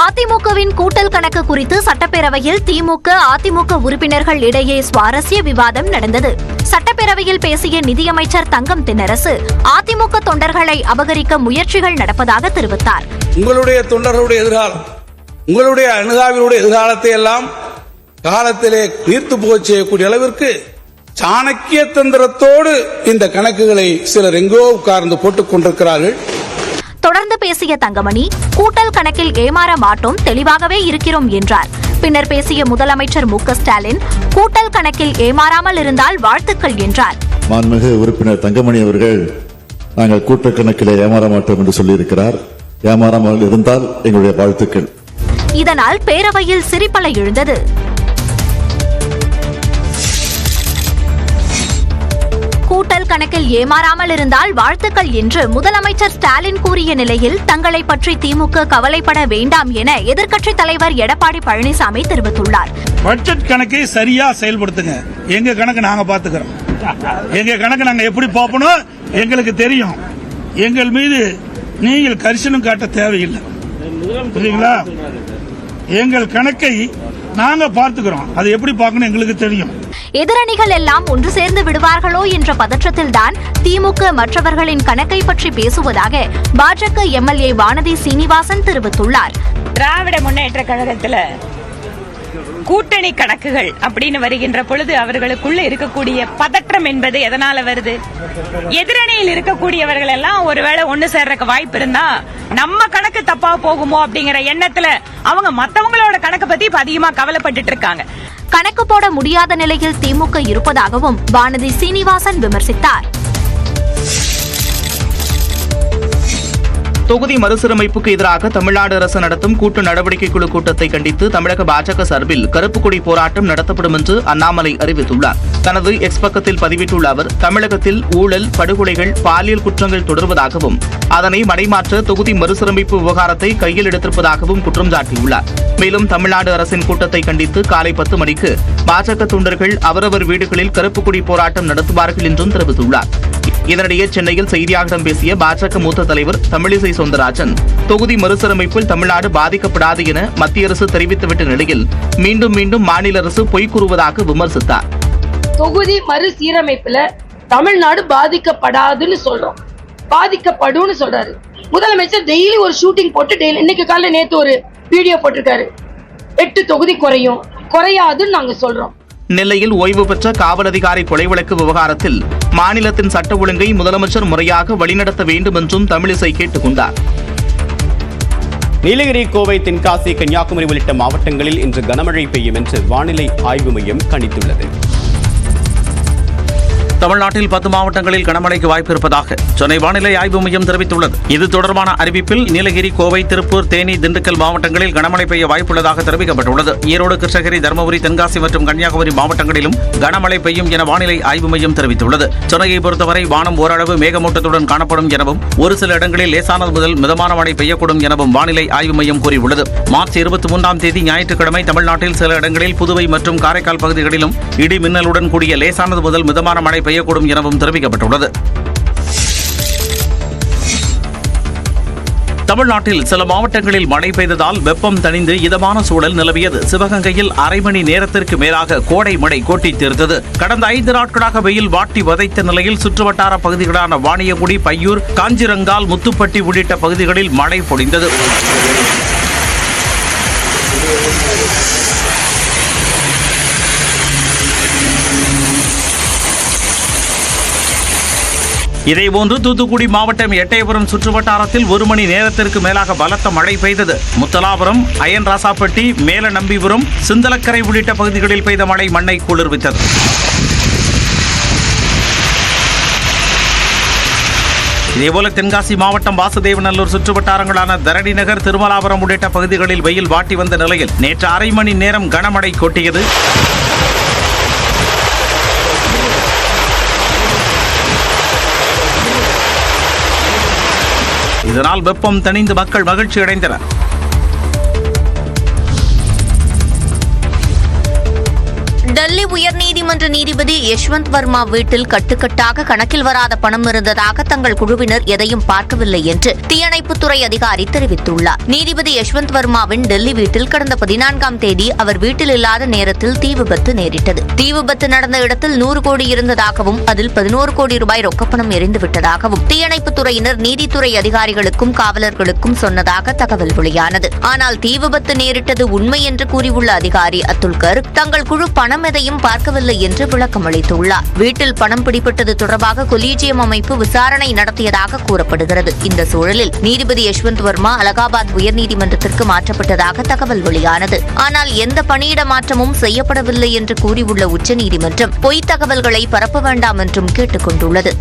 அதிமுகவின் கூட்டல் கணக்கு குறித்து சட்டப்பேரவையில் திமுக அதிமுக உறுப்பினர்கள் இடையே சுவாரஸ்ய விவாதம் நடந்தது. சட்டப்பேரவையில் பேசிய நிதியமைச்சர் தங்கம் தென்னரசு அதிமுக தொண்டர்களை அபகரிக்க முயற்சிகள் நடப்பதாக தெரிவித்தார். உங்களுடைய தொண்டர்களுடைய எதிர்காலம் உங்களுடைய அணுகாவினுடைய எதிர்காலத்தை எல்லாம் காலத்திலே நீர்த்து போகச் செய்யக்கூடிய அளவிற்கு சாணக்கிய தந்திரத்தோடு இந்த கணக்குகளை சிலர் எங்கோ உட்கார்ந்து போட்டுக் கொண்டிருக்கிறார்கள். தொடர்ந்து பேசிய தங்கமணி கூட்டல் கணக்கில் ஏமாற மாட்டோம் தெளிவாகவே இருக்கிறோம் என்றார். பின்னர் பேசிய முதலமைச்சர் மு ஸ்டாலின் கூட்டல் கணக்கில் ஏமாறாமல் இருந்தால் வாழ்த்துக்கள் என்றார். மாண்புமிகு உறுப்பினர் தங்கமணி அவர்கள் நாங்கள் கூட்டக்கணக்கிலே ஏமாற மாட்டோம் என்று சொல்லியிருக்கிறார். ஏமாறாமல் இருந்தால் எங்களுடைய வாழ்த்துக்கள். இதனால் பேரவையில் சிரிப்பலை எழுந்தது. கூட்டல் கணக்கில் ஏமாறாமல் இருந்தால் வாழ்த்துக்கள் என்று முதலமைச்சர் ஸ்டாலின் கூறிய நிலையில் தங்களை பற்றி திமுக கவலைப்பட வேண்டாம் என எதிர்க்கட்சித் தலைவர் எடப்பாடி பழனிசாமி தெரிவித்துள்ளார். பட்ஜெட் கணக்கை சரியா செயல்படுத்துங்க. எங்க கணக்கு நாங்க பாத்துக்கிறோம். எங்க கணக்கு நாங்க எப்படி பார்ப்போம் எங்களுக்கு தெரியும். எங்கள் மீது நீங்கள் கரிசனம் காட்ட தேவையில்லை. புரியுங்களா எங்கள் கணக்கை நாங்க பார்த்துக்கிறோம். அதை எப்படி பார்க்கணும் எங்களுக்கு தெரியும். எதிரணிகள் எல்லாம் ஒன்று சேர்ந்து விடுவார்களோ என்ற பதற்றத்தில்தான் திமுக மற்றவர்களின் கணக்கை பற்றி பேசுவதாக பாஜக எம்எல்ஏ வானதி சீனிவாசன் தெரிவித்துள்ளார். திராவிட முன்னேற்ற கழகத்தில் கூட்டணி கணக்குகள் அப்படின்னு வருகின்ற பொழுது அவர்களுக்குள்ள இருக்கக்கூடிய பதற்றம் என்பது எதனால வருது? எதிரணியில் இருக்கக்கூடியவர்கள் எல்லாம் ஒருவேளை ஒண்ணு சேர்றதுக்கு வாய்ப்பு இருந்தா நம்ம கணக்கு தப்பா போகுமோ அப்படிங்கிற எண்ணத்துல அவங்க மத்தவங்களோட கணக்கு பத்தி இப்ப அதிகமா கவலைப்பட்டுட்டு இருக்காங்க. கணக்கு போட முடியாத நிலையில் திமுக இருப்பதாகவும் வானதி சீனிவாசன் விமர்சித்தார். தொகுதி மறுசீரமைப்புக்கு எதிராக தமிழ்நாடு அரசு நடத்தும் கூட்டு நடவடிக்கை குழு கூட்டத்தை கண்டித்து தமிழக பாஜக சார்பில் கருப்புக்குடி போராட்டம் நடத்தப்படும் என்று அண்ணாமலை அறிவித்துள்ளார். தனது எக்ஸ் பக்கத்தில் பதிவிட்டுள்ள அவர் தமிழகத்தில் ஊழல் படுகொலைகள் பாலியல் குற்றங்கள் தொடர்வதாகவும் அதனை மடைமாற்ற தொகுதி மறுசீரமைப்பு விவகாரத்தை கையில் எடுத்திருப்பதாகவும் குற்றம் சாட்டியுள்ளார். மேலும் தமிழ்நாடு அரசின் கூட்டத்தை கண்டித்து காலை பத்து மணிக்கு பாஜக தொண்டர்கள் அவரவர் வீடுகளில் கருப்புக்குடி போராட்டம் நடத்துவார்கள் என்றும் தெரிவித்துள்ளார். இதனிடையே சென்னையில் செய்தியாளர்களிடம் பேசிய பாஜக மூத்த தலைவர் தமிழிசை சவுந்தரராஜன் தொகுதி மறுசீரமைப்பில் தமிழ்நாடு பாதிக்கப்படாது என மத்திய அரசு தெரிவித்துவிட்ட நிலையில் மீண்டும் மீண்டும் மாநில அரசு பொய் கூறுவதாக விமர்சித்தார். தொகுதி மறுசீரமைப்புல தமிழ்நாடு பாதிக்கப்படாதுன்னு சொல்றோம். பாதிக்கப்படும்னு சொல்றாரு. முதலமைச்சர் டெய்லி ஒரு ஷூட்டிங் போட்டு டெய்லி இன்னைக்கு காலைல நேத்து ஒரு வீடியோ போட்டிருக்காரு. எட்டு தொகுதி குறையும். குறையாதுன்னு நாங்க சொல்றோம். நெல்லையில் ஓய்வு பெற்ற காவல் அதிகாரி கொலை வழக்கு விவகாரத்தில் மாநிலத்தின் சட்ட ஒழுங்கை முதலமைச்சர் முறையாக வழிநடத்த வேண்டும் என்றும் தமிழிசை கேட்டுக் கொண்டார் நீலகிரி கோவை தென்காசி கன்னியாகுமரி உள்ளிட்ட மாவட்டங்களில் இன்று கனமழை பெய்யும் என்று வானிலை ஆய்வு மையம் கணித்துள்ளது. தமிழ்நாட்டில் பத்து மாவட்டங்களில் கனமழைக்கு வாய்ப்பு இருப்பதாக சென்னை வானிலை ஆய்வு மையம் தெரிவித்துள்ளது. இது தொடர்பான அறிவிப்பில் நீலகிரி கோவை திருப்பூர் தேனி திண்டுக்கல் மாவட்டங்களில் கனமழை பெய்ய வாய்ப்புள்ளதாக தெரிவிக்கப்பட்டுள்ளது. ஈரோடு கிருஷ்ணகிரி தருமபுரி தென்காசி மற்றும் கன்னியாகுமரி மாவட்டங்களிலும் கனமழை பெய்யும் என வானிலை ஆய்வு மையம் தெரிவித்துள்ளது. சென்னையை பொறுத்தவரை வானம் ஓரளவு மேகமூட்டத்துடன் காணப்படும் எனவும் ஒரு சில இடங்களில் லேசானது முதல் மிதமான மழை பெய்யக்கூடும் எனவும் வானிலை ஆய்வு மையம் கூறியுள்ளது. மார்ச் இருபத்தி மூன்றாம் தேதி ஞாயிற்றுக்கிழமை தமிழ்நாட்டில் சில இடங்களில் புதுவை மற்றும் காரைக்கால் பகுதிகளிலும் இடி மின்னலுடன் கூடிய லேசானது முதல் மிதமான மழை பெய்யக்கூடும் எனவும் தெரிவிக்கப்பட்டுள்ளது. தமிழ்நாட்டில் சில மாவட்டங்களில் மழை பெய்ததால் வெப்பம் தணிந்து இதமான சூழல் நிலவியது. சிவகங்கையில் அரை மணி நேரத்திற்கு மேலாக கோடை மழை கொட்டித் தீர்த்தது. கடந்த ஐந்து நாட்களாக வெயில் வாட்டி வதைத்த நிலையில் சுற்றுவட்டார பகுதிகளான வாணியங்குடி பையூர் காஞ்சிரங்கால் முத்துப்பட்டி உள்ளிட்ட பகுதிகளில் மழை பொழிந்தது. இதேபோன்று தூத்துக்குடி மாவட்டம் எட்டயபுரம் சுற்றுவட்டாரத்தில் ஒரு மணி நேரத்திற்கு மேலாக பலத்த மழை பெய்தது. முத்தலாபுரம் அயன் ராசாப்பட்டி மேல நம்பிபுரம் சிந்தலக்கரை உள்ளிட்ட பகுதிகளில் பெய்த மழை மண்ணை குளிர்வித்தது. இதேபோல தென்காசி மாவட்டம் வாசுதேவநல்லூர் சுற்றுவட்டாரங்களான தரணி நகர் திருமலாபுரம் உள்ளிட்ட பகுதிகளில் வெயில் வாட்டி வந்த நிலையில் நேற்று அரை மணி நேரம் கனமழை கொட்டியது. இதனால் வெப்பம் தணிந்து மக்கள் மகிழ்ச்சி அடைந்தனர் டெல்லி உயர்நீதிமன்ற நீதிபதி யஷ்வந்த் வர்மா வீட்டில் கட்டுக்கட்டாக கணக்கில் வராத பணம் இருந்ததாக தங்கள் குழுவினர் எதையும் பார்க்கவில்லை என்று தீயணைப்புத்துறை அதிகாரி தெரிவித்துள்ளார். நீதிபதி யஷ்வந்த் வர்மாவின் டெல்லி வீட்டில் கடந்த பதினான்காம் தேதி அவர் வீட்டில் இல்லாத நேரத்தில் தீ விபத்து நேரிட்டது. தீ விபத்து நடந்த இடத்தில் நூறு கோடி இருந்ததாகவும் அதில் பதினோரு கோடி ரூபாய் ரொக்கப்பணம் எரிந்துவிட்டதாகவும் தீயணைப்புத்துறையினர் நீதித்துறை அதிகாரிகளுக்கும் காவலர்களுக்கும் சொன்னதாக தகவல் வெளியானது. ஆனால் தீ விபத்து நேரிட்டது உண்மை என்று கூறியுள்ள அதிகாரி அத்துல் தங்கள் குழு பணம் எதை எதையும் பார்க்கவில்லை என்று விளக்கம் அளித்துள்ளார். வீட்டில் பணம் பிடிபட்டது தொடர்பாக கொலீஜியம் அமைப்பு விசாரணை நடத்தியதாக கூறப்படுகிறது. இந்த சூழலில் நீதிபதி யஷ்வந்த் வர்மா அலகாபாத் உயர்நீதிமன்றத்திற்கு மாற்றப்பட்டதாக தகவல் வெளியானது. ஆனால் எந்த பணியிட மாற்றமும் செய்யப்படவில்லை என்று கூறியுள்ள உச்சநீதிமன்றம் பொய்த் தகவல்களை பரப்ப வேண்டாம் என்றும் கேட்டுக் கொண்டுள்ளது